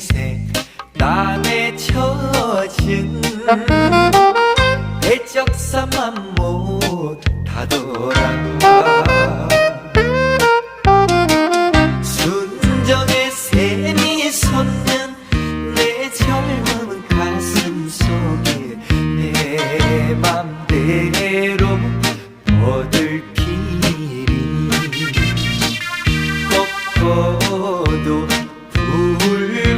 흰색 땀에 젖은 대적사만 못 하더라 순정의 샘이 솟는 내 젊은 가슴 속에 내맘